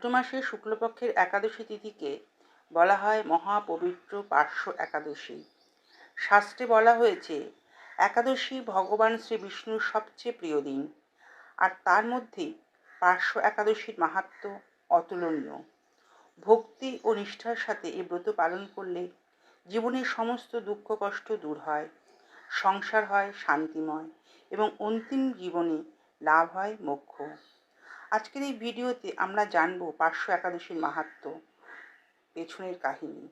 ভাদ্র মাসের শুক্লপক্ষের একাদশী তিথিকে বলা হয় মহাপবিত্র পার্শ্ব একাদশী। শাস্ত্রে বলা হয়েছে, একাদশী ভগবান শ্রী বিষ্ণুর সবচেয়ে প্রিয় দিন। আর তার মধ্যে পার্শ্ব একাদশীর মাহাত্ম অতুলনীয়। ভক্তি ও নিষ্ঠার সাথে এই ব্রত পালন করলে জীবনের সমস্ত দুঃখ কষ্ট দূর হয়, সংসার হয় শান্তিময় এবং অন্তিম জীবনে লাভ হয় মোক্ষ। আজকের এই ভিডিওতে আমরা জানব পার্শ্ব একাদশীর মাহাত্ম, পেছনের কাহিনী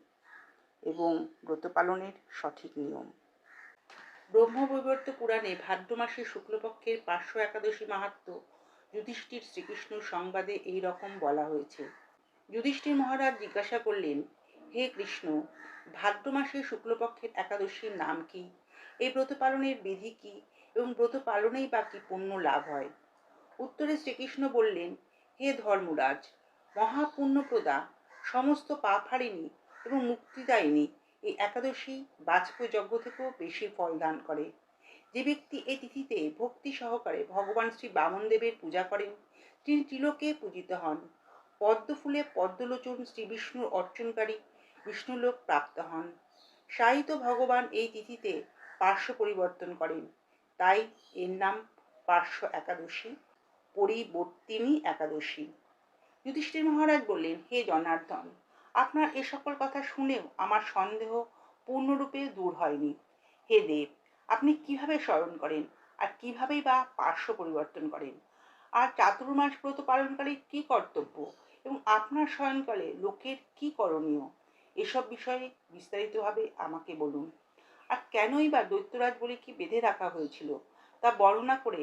এবং ব্রত পালনের সঠিক নিয়ম। ব্রহ্মবৈবর্ত পুরাণে ভাদ্র মাসের শুক্লপক্ষের পার্শ্ব একাদশী মাহাত্ম যুধিষ্ঠির শ্রীকৃষ্ণ সংবাদে এই রকম বলা হয়েছে। যুধিষ্ঠির মহারাজ জিজ্ঞাসা করলেন, হে কৃষ্ণ, ভাদ্র মাসের শুক্লপক্ষের একাদশীর নাম কি? এই ব্রত পালনের বিধি কি? এবং ব্রত পালনেই বা কি পুণ্য লাভ হয়? উত্তরে শ্রীকৃষ্ণ বললেন, হে ধর্মরাজ, মহাপুণ্যপ্রদা, সমস্ত পাপ হারিণী এবং মুক্তিদায়িনী এই একাদশী বাজপেয় যজ্ঞ থেকেও বেশি ফল দান করে। যে ব্যক্তি এই তিথিতে ভক্তি সহকারে ভগবান শ্রী বামনদেবের পূজা করেন, তিনি ত্রিলোকে পূজিত হন। পদ্মফুলে পদ্মলোচন শ্রী বিষ্ণুর অর্চনকারী বিষ্ণুলোক প্রাপ্ত হন। সাহিত্য ভগবান এই তিথিতে পার্শ্ব পরিবর্তন করেন। তাই এর নাম পার্শ্ব একাদশী। পরিবর্তিনী একাদশী। যুধিষ্ঠির মহারাজ বললেন, হে জনার্দন, আপনার এ সকল কথা শুনেও আমার সন্দেহ পূর্ণরূপে দূর হয়নি। হে দেব, আপনি কীভাবে স্মরণ করেন আর কিভাবেই বা পার্শ্ব পরিবর্তন করেন? আর চাতুর্মাস ব্রত পালনকারী কি কর্তব্য এবং আপনার শয়নকালে লোকের কি করণীয়? এসব বিষয়ে বিস্তারিতভাবে আমাকে বলুন। আর কেনই বা দৈত্যরাজ বলে কি বেঁধে রাখা হয়েছিল তা বর্ণনা করে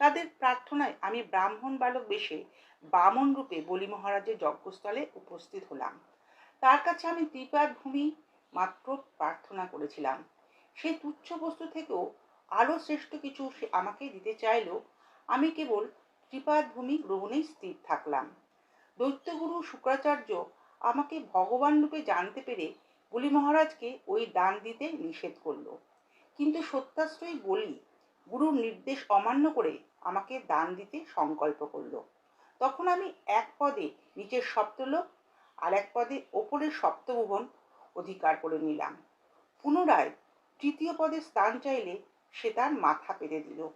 তাদের প্রার্থনায় আমি ব্রাহ্মণ বালক বেশে বামন রূপে বলি মহারাজের যজ্ঞস্থলে উপস্থিত হলাম। তার কাছে আমি ত্রিপাদ ভূমি মাত্র প্রার্থনা করেছিলাম। সেই তুচ্ছ বস্তু থেকেও আরও শ্রেষ্ঠ কিছু সে আমাকে দিতে চাইল আমি কেবল ত্রিপাদ ভূমি গ্রহণেই স্থির থাকলাম। দৈত্যগুরু শুক্রাচার্য আমাকে ভগবান রূপে জানতে পেরে বলি মহারাজকে ওই দান দিতে নিষেধ করল। কিন্তু সত্যাশ্রয়ী বলি গুরুর নির্দেশ অমান্য করে আমাকে দান দিতে সংকল্প করল। তখন আমি এক পদে নিচের সপ্তলোক আর এক পদে ওপরের সপ্তভুবন অধিকার করে নিলাম। পুনরায় তৃতীয় পদে স্থান চাইলে সে তার মাথা পেতে দিল।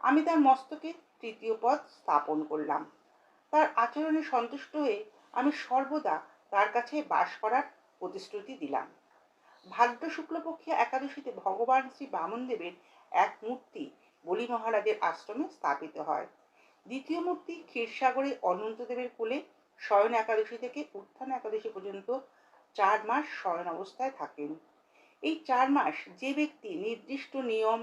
আমি তার মস্তকে তৃতীয় পদ স্থাপন করলাম। তার আচরণে সন্তুষ্ট হয়ে আমি সর্বদা তার কাছে বাস করার প্রতিশ্রুতি দিলাম। ভাদ্র শুক্লপক্ষে একাদশীতে ভগবান শ্রী বামনদেবের এক মূর্তি বলি মহারাজের আশ্রমে স্থাপিত হয়। দ্বিতীয় মূর্তি ক্ষীরসাগরে অনন্তদেবের কোলে শয়ন একাদশী থেকে উত্থান একাদশী পর্যন্ত চার মাস শয়ন অবস্থায় থাকেন। এই চার মাস যে ব্যক্তি নির্দিষ্ট নিয়ম,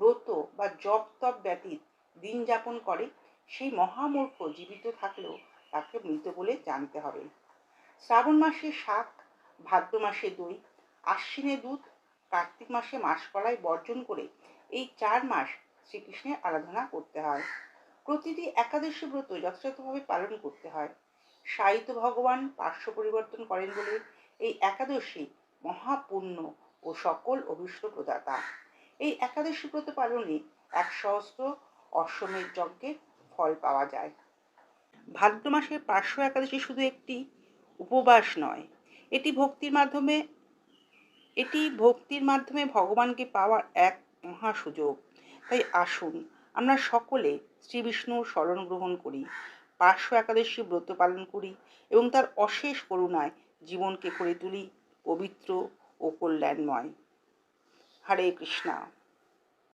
ব্রত বা জপ তপ ব্যতীত দিন যাপন করে, সেই মহামূর্খ জীবিত থাকলেও তাকে মৃত বলে জানতে হবে। শ্রাবণ মাসে শাক ভাদ্র মাসে দই আশ্বিনে দুধ, কার্তিক মাসে মাসকলাই বর্জন করে এই চার মাস শ্রীকৃষ্ণের আরাধনা করতে হয়। প্রতিটি একাদশী ব্রত যথাযথভাবে পালন করতে হয়। সাহিত্য ভগবান পার্শ্ব পরিবর্তন করেন বলে এই একাদশী মহাপুণ্য ও সকল অভিষ্ট প্রদাতা। এই একাদশী ব্রত পালনে এক সহস্র অশ্বমের যজ্ঞের ফল পাওয়া যায়। ভাদ্র মাসের পার্শ্ব একাদশী শুধু একটি উপবাস নয়, এটি ভক্তির মাধ্যমে এটি ভক্তির মাধ্যমে ভগবানকে পাওয়ার এক মহা সুযোগ। তাই আসুন, আমরা সকলে শ্রী বিষ্ণুর স্মরণ গ্রহণ করি, পার্শ্ব একাদশী ব্রত পালন করি এবং তার অশেষ করুণায় জীবনকে করে তুলি, পবিত্র ও কল্যাণময়। হরে কৃষ্ণা।